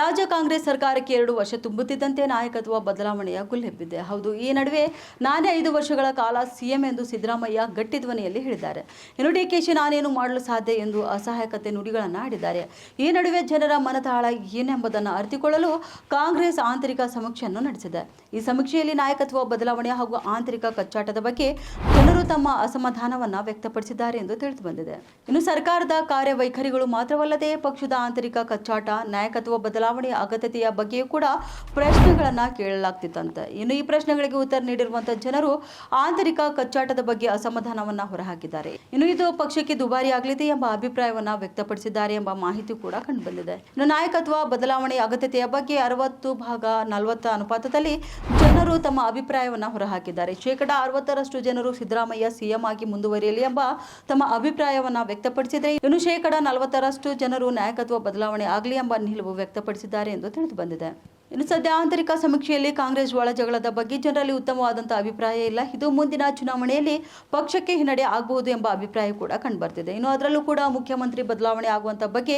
ರಾಜ್ಯ ಕಾಂಗ್ರೆಸ್ ಸರ್ಕಾರಕ್ಕೆ ಎರಡು ವರ್ಷ ತುಂಬುತ್ತಿದ್ದಂತೆ ನಾಯಕತ್ವ ಬದಲಾವಣೆಯ ಗುಲ್ಲೆಬ್ಬಿದೆ ಹೌದು, ಈ ನಡುವೆ ನಾನೇ ಐದು ವರ್ಷಗಳ ಕಾಲ ಸಿಎಂ ಎಂದು ಸಿದ್ದರಾಮಯ್ಯ ಗಟ್ಟಿ ಧ್ವನಿಯಲ್ಲಿ ಹೇಳಿದ್ದಾರೆ. ಇನ್ನು ಡಿಕೆಶಿ ನಾನೇನು ಮಾಡಲು ಸಾಧ್ಯ ಎಂದು ಅಸಹಾಯಕತೆ ನುಡಿಗಳನ್ನು ಆಡಿದ್ದಾರೆ. ಈ ನಡುವೆ ಜನರ ಮನತಾಳ ಏನೆಂಬುದನ್ನು ಅರಿತುಕೊಳ್ಳಲು ಕಾಂಗ್ರೆಸ್ ಆಂತರಿಕ ಸಮೀಕ್ಷೆಯನ್ನು ನಡೆಸಿದೆ. ಈ ಸಮೀಕ್ಷೆಯಲ್ಲಿ ನಾಯಕತ್ವ ಬದಲಾವಣೆ ಹಾಗೂ ಆಂತರಿಕ ಕಚ್ಚಾಟದ ಬಗ್ಗೆ ಜನರು ತಮ್ಮ ಅಸಮಾಧಾನವನ್ನ ವ್ಯಕ್ತಪಡಿಸಿದ್ದಾರೆ ಎಂದು ತಿಳಿದು ಬಂದಿದೆ. ಇನ್ನು ಸರ್ಕಾರದ ಕಾರ್ಯವೈಖರಿಗಳು ಮಾತ್ರವಲ್ಲದೆ ಪಕ್ಷದ ಆಂತರಿಕ ಕಚ್ಚಾಟ, ನಾಯಕತ್ವ ಬದಲಾವಣೆಯ ಅಗತ್ಯತೆಯ ಬಗ್ಗೆಯೂ ಕೂಡ ಪ್ರಶ್ನೆಗಳನ್ನು ಕೇಳಲಾಗ್ತಿತ್ತಂತೆ. ಇನ್ನು ಈ ಪ್ರಶ್ನೆಗಳಿಗೆ ಉತ್ತರ ನೀಡಿರುವಂತಹ ಜನರು ಆಂತರಿಕ ಕಚ್ಚಾಟದ ಬಗ್ಗೆ ಅಸಮಾಧಾನವನ್ನ ಹೊರಹಾಕಿದ್ದಾರೆ. ಇನ್ನು ಇದು ಪಕ್ಷಕ್ಕೆ ದುಬಾರಿ ಆಗಲಿದೆ ಎಂಬ ಅಭಿಪ್ರಾಯವನ್ನ ವ್ಯಕ್ತಪಡಿಸಿದ್ದಾರೆ ಎಂಬ ಮಾಹಿತಿ ಕೂಡ ಕಂಡುಬಂದಿದೆ. ಇನ್ನು ನಾಯಕತ್ವ ಬದಲಾವಣೆಯ ಅಗತ್ಯತೆಯ ಬಗ್ಗೆ ಅರವತ್ತು ಭಾಗ ನಲವತ್ತ ಅನುಪಾತದಲ್ಲಿ ಜನರು ತಮ್ಮ ಅಭಿಪ್ರಾಯವನ್ನ ಹೊರಹಾಕಿದ್ದಾರೆ. ಶೇಕಡ ಅರವತ್ತರಷ್ಟು ಜನರು ಸಿದ್ದರಾಮಯ್ಯ ಸಿಎಂ ಆಗಿ ಮುಂದುವರಿಯಲಿ ಎಂಬ ತಮ್ಮ ಅಭಿಪ್ರಾಯವನ್ನು ವ್ಯಕ್ತಪಡಿಸಿದರೆ ಇನ್ನು ಶೇಕಡ ನಲವತ್ತರಷ್ಟು ಜನರು ನಾಯಕತ್ವ ಬದಲಾವಣೆ ಆಗಲಿ ಎಂಬ ನಿಲುವು ವ್ಯಕ್ತಪಡಿಸಿದ್ದಾರೆ ಎಂದು ತಿಳಿದು ಬಂದಿದೆ. ಇನ್ನು ಸದ್ಯ ಆಂತರಿಕ ಸಮೀಕ್ಷೆಯಲ್ಲಿ ಕಾಂಗ್ರೆಸ್ ಒಳಜಗಳದ ಬಗ್ಗೆ ಜನರಲ್ಲಿ ಉತ್ತಮವಾದಂಥ ಅಭಿಪ್ರಾಯ ಇಲ್ಲ. ಇದು ಮುಂದಿನ ಚುನಾವಣೆಯಲ್ಲಿ ಪಕ್ಷಕ್ಕೆ ಹಿನ್ನಡೆ ಆಗಬಹುದು ಎಂಬ ಅಭಿಪ್ರಾಯ ಕೂಡ ಕಂಡುಬರ್ತಿದೆ. ಇನ್ನು ಅದರಲ್ಲೂ ಕೂಡ ಮುಖ್ಯಮಂತ್ರಿ ಬದಲಾವಣೆ ಆಗುವಂಥ ಬಗ್ಗೆ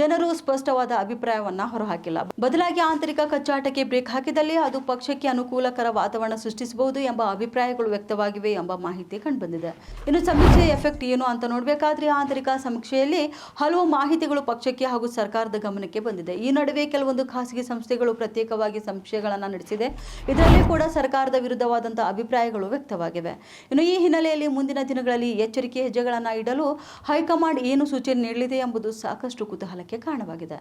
ಜನರು ಸ್ಪಷ್ಟವಾದ ಅಭಿಪ್ರಾಯವನ್ನ ಹೊರಹಾಕಿಲ್ಲ. ಬದಲಾಗಿ ಆಂತರಿಕ ಕಚ್ಚಾಟಕ್ಕೆ ಬ್ರೇಕ್ ಹಾಕಿದಲ್ಲಿ ಅದು ಪಕ್ಷಕ್ಕೆ ಅನುಕೂಲಕರ ವಾತಾವರಣ ಸೃಷ್ಟಿಸಬಹುದು ಎಂಬ ಅಭಿಪ್ರಾಯಗಳು ವ್ಯಕ್ತವಾಗಿವೆ ಎಂಬ ಮಾಹಿತಿ ಕಂಡುಬಂದಿದೆ. ಇನ್ನು ಸಮೀಕ್ಷೆ ಎಫೆಕ್ಟ್ ಏನು ಅಂತ ನೋಡಬೇಕಾದ್ರೆ ಆಂತರಿಕ ಸಮೀಕ್ಷೆಯಲ್ಲಿ ಹಲವು ಮಾಹಿತಿಗಳು ಪಕ್ಷಕ್ಕೆ ಹಾಗೂ ಸರ್ಕಾರದ ಗಮನಕ್ಕೆ ಬಂದಿದೆ. ಈ ನಡುವೆ ಕೆಲವೊಂದು ಖಾಸಗಿ ಸಂಸ್ಥೆಗಳು ಪ್ರತ್ಯೇಕವಾಗಿ ಸಂಶಯಗಳನ್ನು ನಡೆಸಿದೆ. ಇದರಲ್ಲಿ ಕೂಡ ಸರ್ಕಾರದ ವಿರುದ್ಧವಾದಂತಹ ಅಭಿಪ್ರಾಯಗಳು ವ್ಯಕ್ತವಾಗಿವೆ. ಇನ್ನು ಈ ಹಿನ್ನೆಲೆಯಲ್ಲಿ ಮುಂದಿನ ದಿನಗಳಲ್ಲಿ ಎಚ್ಚರಿಕೆ ಹೆಜ್ಜೆಗಳನ್ನು ಇಡಲು ಹೈಕಮಾಂಡ್ ಏನು ಸೂಚನೆ ನೀಡಲಿದೆ ಎಂಬುದು ಸಾಕಷ್ಟು ಕುತೂಹಲಕ್ಕೆ ಕಾರಣವಾಗಿದೆ.